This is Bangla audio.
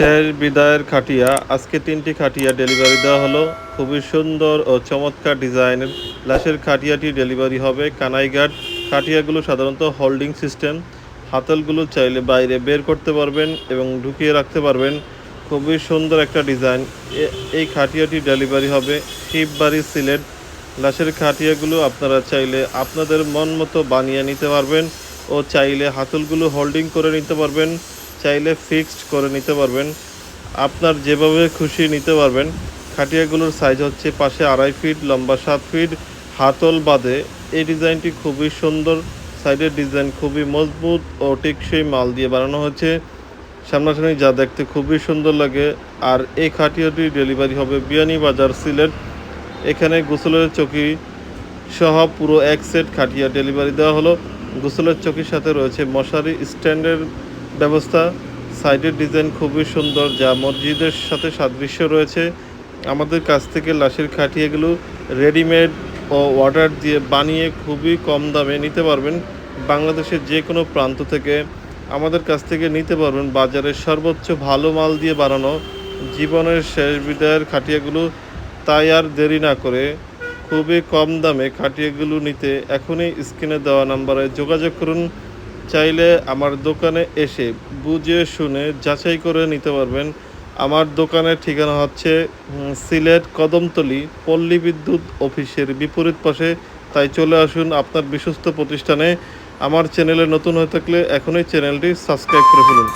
শেষ বিদায়ের খাটিয়া, আজকে তিনটি খাটিয়া ডেলিভারি দেওয়া হলো। খুবই সুন্দর ও চমৎকার ডিজাইনের লাশের খাটিয়াটি ডেলিভারি হবে কানাইঘাট। খাটিয়াগুলো সাধারণত হোল্ডিং সিস্টেম হাতলগুলো চাইলে বাইরে বের করতে পারবেন এবং ঢুকিয়ে রাখতে পারবেন। খুবই সুন্দর একটা ডিজাইন এই খাটিয়াটি ডেলিভারি হবে শিববাড়ি সিলেট। লাশের খাটিয়াগুলো আপনারা চাইলে আপনাদের মন মতো বানিয়ে নিতে পারবেন ও চাইলে হাতলগুলো হোল্ডিং করে নিতে পারবেন। চাইলে ফিক্সড করে নিতে পারবেন। আপনার যেভাবে খুশি নিতে পারবেন। খাটিয়াগুলোর সাইজ হচ্ছে পাশে আড়াই ফিট লম্বা সাত ফিট হাতল বাদে এই ডিজাইনটি খুবই সুন্দর। সাইডের ডিজাইন খুবই মজবুত ও টেকসই মাল দিয়ে বানানো হয়েছে। সামনাসামনি যা দেখতে খুবই সুন্দর লাগে। আর এই খাটিয়াটি ডেলিভারি হবে বিয়ানী বাজার সিলেট। এখানে গোসলের চকি সহ পুরো এক সেট খাটিয়া ডেলিভারি দেওয়া হলো। গোসলের চকির সাথে রয়েছে মশারি, স্ট্যান্ডের ব্যবস্থা। সাইডের ডিজাইন খুবই সুন্দর, যা মসজিদের সাথে সাদৃশ্য রয়েছে। আমাদের কাছ থেকে লাশের খাটিয়াগুলো রেডিমেড ও অর্ডার দিয়ে বানিয়ে খুবই কম দামে নিতে পারবেন বাংলাদেশের যে কোনো প্রান্ত থেকে। আমাদের কাছ থেকে নিতে পারবেন বাজারের সর্বোচ্চ ভালো মাল দিয়ে বানানো জীবনের শেষ বিদায়ের খাটিয়াগুলো। তাই আর দেরি না করে খুবই কম দামে খাটিয়াগুলো নিতে এখনই স্ক্রিনে দেওয়া নাম্বারে যোগাযোগ করুন। চাইলে আমার দোকানে এসে বুঝে শুনে যাচাই করে নিতে পারবেন। আমার দোকানের ঠিকানা হচ্ছে সিলেট কদমতলি পল্লী বিদ্যুৎ অফিসের বিপরীত পাশে। তাই চলে আসুন আপনার বিশ্বস্ত প্রতিষ্ঠানে। আমার চ্যানেলে নতুন হয়ে থাকলে এখনই চ্যানেলটি সাবস্ক্রাইব করে ফেলুন।